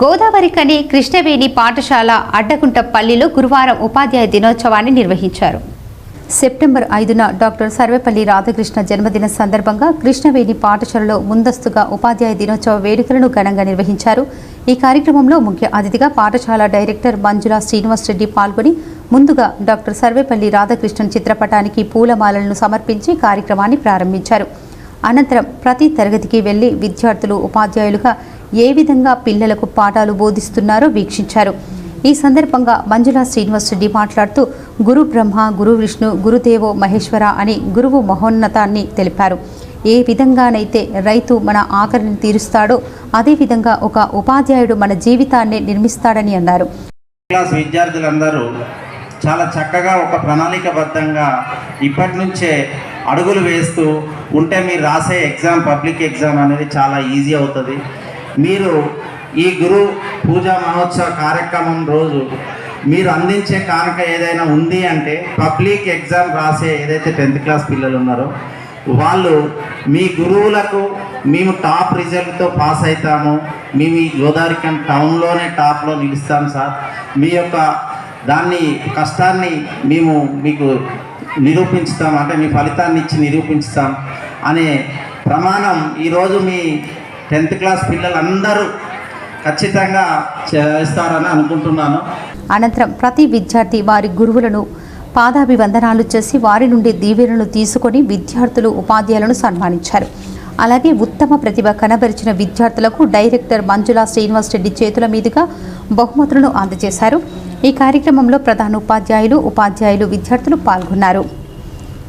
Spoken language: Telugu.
గోదావరి కని కృష్ణవేణి పాఠశాల అడ్డగుంటపల్లిలో గురువారం ఉపాధ్యాయ దినోత్సవాన్ని నిర్వహించారు. సెప్టెంబర్ ఐదున డాక్టర్ సర్వేపల్లి రాధాకృష్ణ జన్మదిన సందర్భంగా కృష్ణవేణి పాఠశాలలో ముందస్తుగా ఉపాధ్యాయ దినోత్సవ వేడుకలను ఘనంగా నిర్వహించారు. ఈ కార్యక్రమంలో ముఖ్య అతిథిగా పాఠశాల డైరెక్టర్ మంజుల శ్రీనివాస్ రెడ్డి పాల్గొని ముందుగా డాక్టర్ సర్వేపల్లి రాధాకృష్ణన్ చిత్రపటానికి పూలమాలలను సమర్పించి కార్యక్రమాన్ని ప్రారంభించారు. అనంతరం ప్రతి తరగతికి వెళ్ళి విద్యార్థులు ఉపాధ్యాయులుగా ఏ విధంగా పిల్లలకు పాఠాలు బోధిస్తున్నారో వీక్షించారు. ఈ సందర్భంగా మంజుల శ్రీనివాస్ రెడ్డి మాట్లాడుతూ గురు బ్రహ్మ గురు విష్ణు గురుదేవో మహేశ్వర అని గురువు మహోన్నతాన్ని తెలిపారు. ఏ విధంగానైతే రైతు మన ఆకలిని తీరుస్తాడో అదేవిధంగా ఒక ఉపాధ్యాయుడు మన జీవితాన్ని నిర్మిస్తాడని అన్నారు. క్లాస్ విద్యార్థులందరూ చాలా చక్కగా ఒక ప్రణాళికబద్ధంగా ఇప్పటి నుంచే అడుగులు వేస్తూ ఉంటే మీరు రాసే ఎగ్జామ్ పబ్లిక్ ఎగ్జామ్ అనేది చాలా ఈజీ అవుతుంది. మీరు ఈ గురు పూజా మహోత్సవ కార్యక్రమం రోజు మీరు అందించే కానుక ఏదైనా ఉంది అంటే పబ్లిక్ ఎగ్జామ్ రాసే ఏదైతే టెన్త్ క్లాస్ పిల్లలు ఉన్నారో వాళ్ళు మీ గురువులకు మేము టాప్ రిజల్ట్తో పాస్ అవుతాము మేము ఈ గోదావరికన్ టౌన్లోనే టాప్లో నిలుస్తాం సార్. మీ యొక్క దాన్ని కష్టాన్ని మేము మీకు నిరూపించుతాం. అంటే మీ ఫలితాన్ని ఇచ్చి నిరూపించుతాం అనే ప్రమాణం ఈరోజు మీ టెన్త్ క్లాస్ పిల్లలందరూ ఖచ్చితంగా చేస్తారని అనుకుంటున్నాను. అనంతరం ప్రతి విద్యార్థి వారి గురువులను పాదాభివందనాలు చేసి వారి నుండి దీవెనలు తీసుకొని విద్యార్థులు ఉపాధ్యాయులను సన్మానించారు. అలాగే ఉత్తమ ప్రతిభ కనబరిచిన విద్యార్థులకు డైరెక్టర్ మంజుల శ్రీనివాస్ రెడ్డి చేతుల మీదుగా బహుమతులను అందజేశారు. ఈ కార్యక్రమంలో ప్రధాన ఉపాధ్యాయులు ఉపాధ్యాయులు విద్యార్థులు పాల్గొన్నారు.